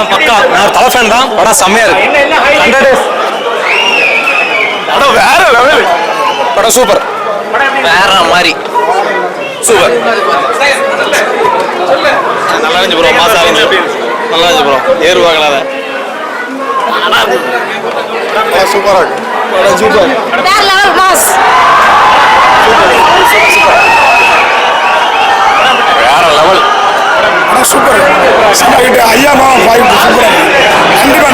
படம் பக்கா. நான் தலை ஃபேன் தான். படம் செம்மையா இருக்கு. ஹண்ட்ரட் டேஸ் படம் வேற லெவல் படம் சூப்பர் வேற மாதிரி. சூப்பர் நல்லா இருந்துச்சு ப்ரோ மாசா இருந்துச்சு. நல்லா இருந்துச்சு ப்ரோ ஏறுவாங்களாத சூப்பராக படம் சூப்பர் வேற level mass super. Sama ide ayam mau fight super. Anda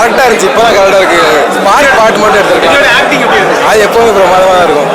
கரெக்டாக இருந்துச்சு. இப்போ தான் கரெக்டாக இருக்குது ஸ்மார்ட் பாட்டு மட்டும் எடுத்துருக்கேன். அது எப்போவுமே பிரமாதமாக தான் இருக்கும்.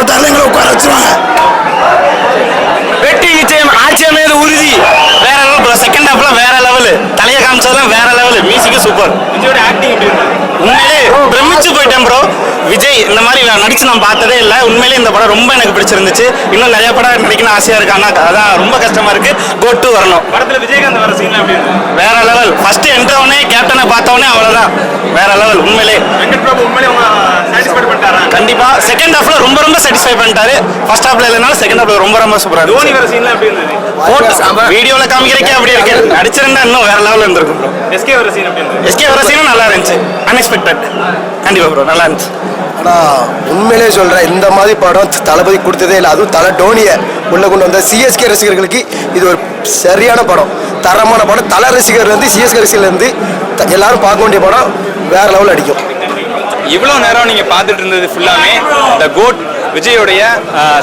விட்டாலும் எங்களை உட்கார வச்சிருவாங்க. வெட்டி நிச்சயம் ஆட்சி அமையது உறுதி. வேற லெவல் செகண்ட் ஹாஃப்லாம் வேற லெவல் தலையை காமிச்சதெல்லாம் வேற லெவல் மியூசிக்கு சூப்பர் விஜயோட ஆக்டிங் உண்மையிலே நடிச்சு போயிட்டேன் ப்ரோ விஜய் இந்த மாதிரி நான் நடிச்சு நான் பார்த்ததே இல்லை. உண்மையிலேயே இந்த படம் ரொம்ப எனக்கு பிடிச்சிருந்துச்சு. இன்னும் நிறைய படம் நடிக்கணும்னு ஆசையா இருக்கு. ஆனா அதான் ரொம்ப கஷ்டமா இருக்கு. கோட்டு வரணும். படத்துல விஜயகாந்த் வர சீன்ல எப்படி வேற லெவல் ஃபர்ஸ்ட் என்ட்ரவனே கேப்டனை பார்த்தவனே அவ்வளவுதான். வேற லெவல் உண்மையிலே. வெங்கட் பிரபு உண்மையிலே கண்டிப்பா. செகண்ட் ஹாஃப்ல ரொம்ப ரொம்ப சாட்டிஸ்ஃபை பண்ணிட்டாரு. ஃபர்ஸ்ட் ஹாஃப்ல இல்லைனாலும் செகண்ட் ஹாஃப்ல ரொம்ப ரொம்ப சூப்பரா தோனி வர சீன்ல எப்படி இருந்தது? வீடியோல காமிக்கிறக்கே அப்படி இருக்கு. நடிச்சிருந்தா இன்னும் வேற லெவல்ல இருந்திருக்கும் எஸ்கே வர சீன் எஸ்கே வர சீனும் நல்லா இருந்துச்சு. அன்எக்ஸ்பெக்டட் கண்டிப்பா ப்ரோ நல்லா இருந்துச்சு. ஆனால் உண்மையிலே சொல்கிறேன் இந்த மாதிரி படம் தளபதி கொடுத்ததே இல்லை. அதுவும் தலை டோனியை உள்ளே கொண்டு வந்த சிஎஸ்கே ரசிகர்களுக்கு இது ஒரு சரியான படம். தரமான படம். தலை வந்து சிஎஸ்கே ரசிகர்லேருந்து எல்லாரும் பார்க்க வேண்டிய படம் வேற லெவலில் அடிக்கும். இவ்வளோ நேரம் நீங்கள் பார்த்துட்டு இருந்தது ஃபுல்லாமே இந்த கோட் விஜயோடைய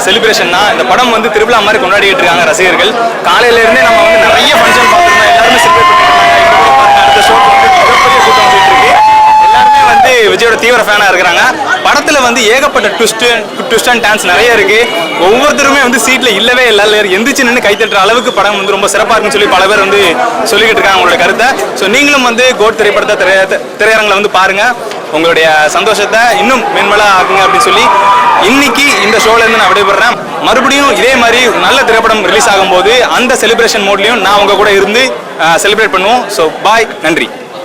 செலிப்ரேஷன் தான். இந்த படம் வந்து திருவிழா மாதிரி கொண்டாடிட்டு இருக்காங்க ரசிகர்கள். காலையில இருந்தே நம்ம வந்து நிறைய ஃபங்க்ஷன் பார்த்துருந்தோம். எல்லாருமே செலிப்ரேட் பண்ணிட்டு அடுத்த ஷோ வந்து மிகப்பெரிய கூட்டம் வந்துட்டு இருக்கு. எல்லாருமே வந்து விஜயோட தீவிர ஃபேனாக இருக்கிறாங்க. படத்தில் வந்து ஏகப்பட்ட ட்விஸ்ட் ட்விஸ்ட் அண்ட் டான்ஸ் நிறைய இருக்கு. ஒவ்வொருத்தருமே வந்து சீட்டில் இல்லவே இல்லை. எல்லாரும் எந்திரிச்சு நின்று கைத்தட்டுற அளவுக்கு படம் வந்து ரொம்ப சிறப்பாக இருக்குன்னு சொல்லி பல பேர் வந்து சொல்லிக்கிட்டு இருக்காங்க உங்களோட கருத்தை. ஸோ நீங்களும் வந்து கோட் திரைப்படத்தை திரை திரையரங்கில் வந்து பாருங்க. உங்களுடைய சந்தோஷத்தை இன்னும் மேன்மலா ஆகுங்க அப்படின்னு சொல்லி இன்னைக்கு இந்த ஷோல இருந்து நான் விடைபெறேன் மறுபடியும் இதே மாதிரி ஒரு நல்ல திரைப்படம் ரிலீஸ் ஆகும்போது அந்த செலிப்ரேஷன் மோட்லயும் நான் உங்க கூட இருந்து செலிப்ரேட் பண்ணுவோம். ஸோ பாய் நன்றி.